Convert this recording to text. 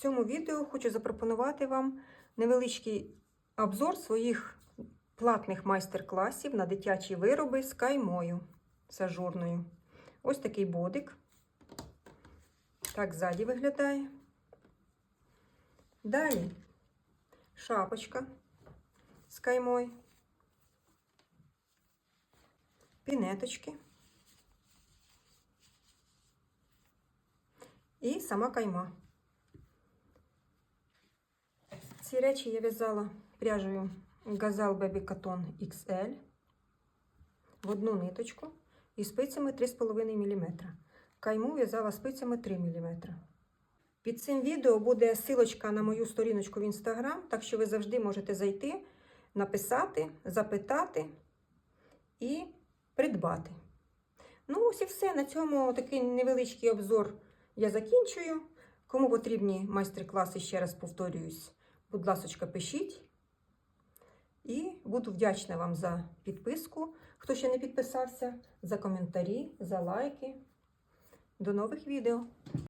цьому відео хочу запропонувати вам невеличкий обзор своїх платних майстер-класів на дитячі вироби з каймою з ажурною. Ось такий бодик. Так ззаді виглядає. Далі шапочка з каймою, пінеточки і сама кайма. Ці речі я в'язала пряжею Gazal Baby Cotton XL в одну ниточку і спицями 3,5 мм. Кайму в'язала спицями 3 мм. Під цим відео буде силочка на мою сторіночку в інстаграм, так що ви завжди можете зайти, написати, запитати і придбати. Ну, ось і все. На цьому такий невеличкий обзор я закінчую. Кому потрібні майстер-класи, ще раз повторююсь, будь ласка, пишіть. І буду вдячна вам за підписку, хто ще не підписався, за коментарі, за лайки. До нових відео!